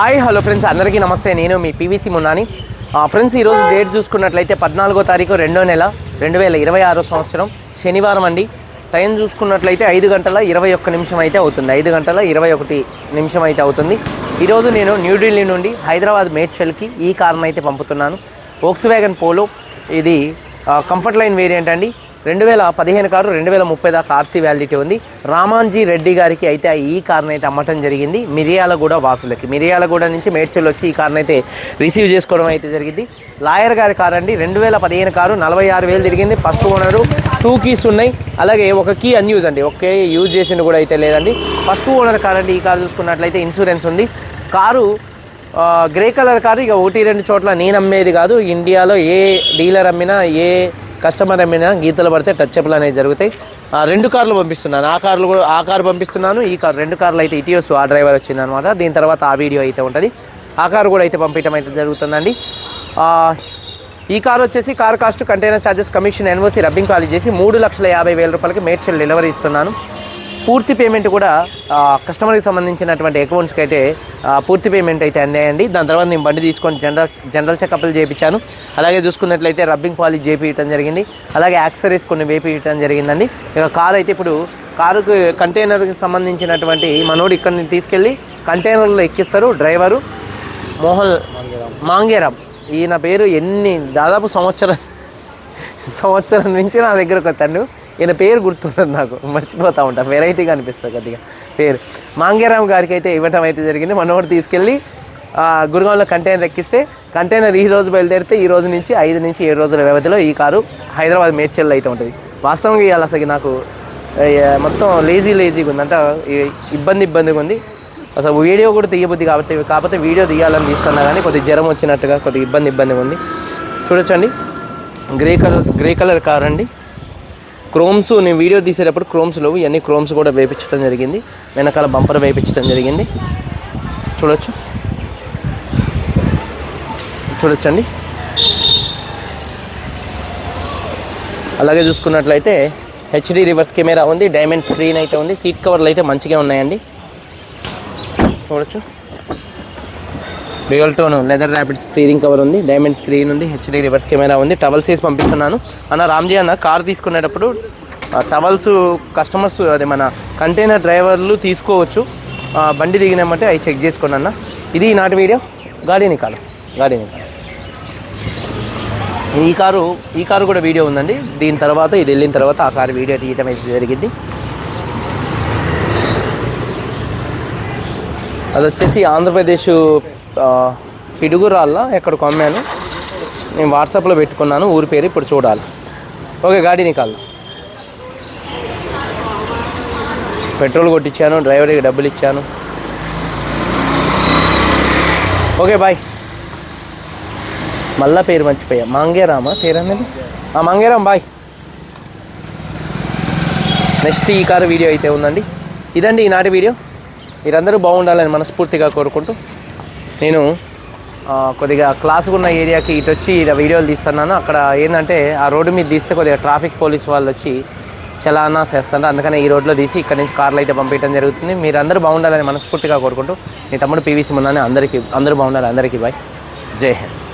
Hi hello friends అందరికీ నమస్తే. నేను మీ పీవీసీ మున్నాని. ఫ్రెండ్స్ ఈరోజు డేట్ చూసుకున్నట్లయితే పద్నాలుగో తారీఖు రెండో నెల రెండు వేల ఇరవై ఆరో సంవత్సరం శనివారం అండి. టైం చూసుకున్నట్లయితే ఐదు గంటల ఇరవై ఒక్క నిమిషం అయితే అవుతుంది. ఐదు గంటల ఇరవై ఒకటి నిమిషం అయితే అవుతుంది. ఈరోజు నేను న్యూఢిల్లీ నుండి హైదరాబాద్ మేడ్చల్కి ఈ కారును అయితే పంపుతున్నాను. ఓక్స్ వ్యాగన్ పోలో ఇది కంఫర్ట్ లైన్ వేరియంట్ అండి. రెండు వేల పదిహేను కారు రెండు వేల ముప్పై దాకా ఆర్సీ వ్యాలిడిటీ ఉంది. రామాంజీ రెడ్డి గారికి అయితే ఈ కార్ని అయితే అమ్మటం జరిగింది. మిరియాలగూడ వాసులకి. మిరియాలగూడ నుంచి మేడ్చల్ వచ్చి ఈ కార్ని అయితే రిసీవ్ చేసుకోవడం అయితే జరిగింది. లాయర్ గారి కార్ అండి. రెండు వేల పదిహేను కారు నలభై ఆరు వేలు తిరిగింది. ఫస్ట్ ఓనరు టూ కీస్ ఉన్నాయి. అలాగే ఒక కీ అన్యూజ్ అండి. ఒకే యూజ్ చేసింది కూడా అయితే లేదండి. ఫస్ట్ ఓనర్ కార్ అండి. ఈ కారు చూసుకున్నట్లయితే ఇన్సూరెన్స్ ఉంది. కారు గ్రే కలర్ కారు ఇక ఒకటి రెండు చోట్ల నేను అమ్మేది కాదు. ఇండియాలో ఏ డీలర్ అమ్మినా ఏ కస్టమర్ ఏమైనా గీతలు పడితే టచ్ అప్లు అనేవి జరుగుతాయి. ఆ, రెండు కార్లు పంపిస్తున్నాను. ఆ కార్లు కూడా ఆ కారు పంపిస్తున్నాను. ఈ కారు రెండు కార్లు అయితే ఇటీవస్ ఆ డ్రైవర్ వచ్చింది అనమాట దీని తర్వాత ఆ వీడియో అయితే ఉంటుంది. ఆ కారు కూడా అయితే పంపించడం అయితే జరుగుతుందండి. ఈ కార్ వచ్చేసి car cost container charges commission NOC rubbing call చేసి మూడు లక్షల యాభై వేల రూపాయలకి మేడ్చల్ డెలివరీ ఇస్తున్నాను. పూర్తి పేమెంట్ కూడా కస్టమర్కి సంబంధించినటువంటి అకౌంట్స్కి అయితే పూర్తి పేమెంట్ అయితే అందాయండి. దాని తర్వాత నేను బండి తీసుకొని జనరల్ జనరల్ చెకప్లు చేయించాను అలాగే చూసుకున్నట్లయితే రబ్బింగ్ పాలిష్ చేపించడం జరిగింది. అలాగే యాక్సరీస్ కొన్ని వేపించడం జరిగిందండి. ఇక కార్ అయితే ఇప్పుడు కారుకు కంటైనర్కి సంబంధించినటువంటి మనోడు ఇక్కడ నుంచి తీసుకెళ్ళి కంటైనర్లో ఎక్కిస్తారు. డ్రైవరు మోహన్ మాంగేరామ్ ఈయన పేరు ఎన్ని దాదాపు సంవత్సరం సంవత్సరం నుంచి నా దగ్గరకు వస్తాడు. ఈయన పేరు గుర్తుండదు నాకు. మర్చిపోతూ ఉంటా. వెరైటీగా అనిపిస్తుంది కొద్దిగా. పేరు. మాంగేరామ్ గారికి అయితే ఇవ్వటం అయితే జరిగింది. మనోడు తీసుకెళ్ళి ఆ, గురుగాంలో కంటైనర్ ఎక్కిస్తే కంటైనర్ ఈ రోజు బయలుదేరితే ఈ రోజు నుంచి ఐదు నుంచి ఏడు రోజుల వ్యవధిలో ఈ కారు హైదరాబాద్ మేడ్చల్లో అయితే ఉంటుంది. వాస్తవంగా ఇవాళ అసలు నాకు మొత్తం లేజీ లేజీగా ఉంది. అంటే ఈ- ఇబ్బంది ఇబ్బందిగా ఉంది. అసలు వీడియో కూడా తీయబుద్ది కాబట్టి కాకపోతే వీడియో తీయాలని తీస్తున్నా కానీ కొద్దిగా జ్వరం వచ్చినట్టుగా కొద్దిగా ఇబ్బంది ఇబ్బందిగా ఉంది. చూడొచ్చండి. Grey colour grey colour car అండి. క్రోమ్స్ నేను వీడియో తీసేటప్పుడు క్రోమ్స్ లేవు. ఇవన్నీ క్రోమ్స్ కూడా వేపించడం జరిగింది. వెనకాల బంపర్ వేపించడం జరిగింది. చూడొచ్చు. చూడొచ్చండి. అలాగే చూసుకున్నట్లయితే హెచ్డి రివర్స్ కెమెరా ఉంది డైమండ్ స్క్రీన్ అయితే ఉంది సీట్ కవర్లు అయితే మంచిగా ఉన్నాయండి. చూడొచ్చు. Dual tone leather rapid steering cover ఉంది డైమండ్ స్క్రీన్ ఉంది హెచ్డి రివర్స్ కెమెరా ఉంది టవల్స్ వేసి పంపిస్తున్నాను. అన్న రామ్జీ అన్న కార్ తీసుకునేటప్పుడు టవల్స్ కస్టమర్స్ అదే మన కంటైనర్ డ్రైవర్లు తీసుకోవచ్చు. బండి దిగినామంటే అవి చెక్ చేసుకోండి అన్న. ఇది నాటి వీడియో గాడీని కాదు గాడీని కాదు ఈ కారు ఈ కారు కూడా వీడియో ఉందండి. దీని తర్వాత ఇది వెళ్ళిన తర్వాత ఆ కారు వీడియో తీయటం అయితే జరిగింది. అది వచ్చేసి ఆంధ్రప్రదేశ్ పిడుగురాళ్ళ ఎక్కడ కొమ్మాను? నేను వాట్సాప్లో పెట్టుకున్నాను ఊరి పేరు ఇప్పుడు చూడాలి. ఓకే గాడి కాల్ పెట్రోల్ కొట్టించాను డ్రైవర్కి డబ్బులు ఇచ్చాను. ఓకే బాయ్. మళ్ళా పేరు మర్చిపోయా. మంగేరామా పేరు అనేది ఆ, మాంగేరామ్ బాయ్. నెక్స్ట్ ఈ కారు వీడియో అయితే ఉందండి. ఇదండి ఈనాటి వీడియో. మీరందరూ బాగుండాలని మనస్ఫూర్తిగా కోరుకుంటూ నేను కొద్దిగా క్లాసుగా ఉన్న ఏరియాకి ఇటు వచ్చి ఇలా వీడియోలు తీస్తున్నాను. అక్కడ ఏంటంటే ఆ రోడ్డు మీద తీస్తే కొద్దిగా ట్రాఫిక్ పోలీస్ వాళ్ళు వచ్చి చలానా చేస్తారు అందుకని ఈ రోడ్లో తీసి ఇక్కడ నుంచి కార్లు అయితే పంపించడం జరుగుతుంది. మీరందరూ బాగుండాలని మనస్ఫూర్తిగా కోరుకుంటూ మీ తమ్ముడు పీవీసీ ముందని అందరికీ అందరూ బాగుండాలి. అందరికీ బాయ్. జై హింద్.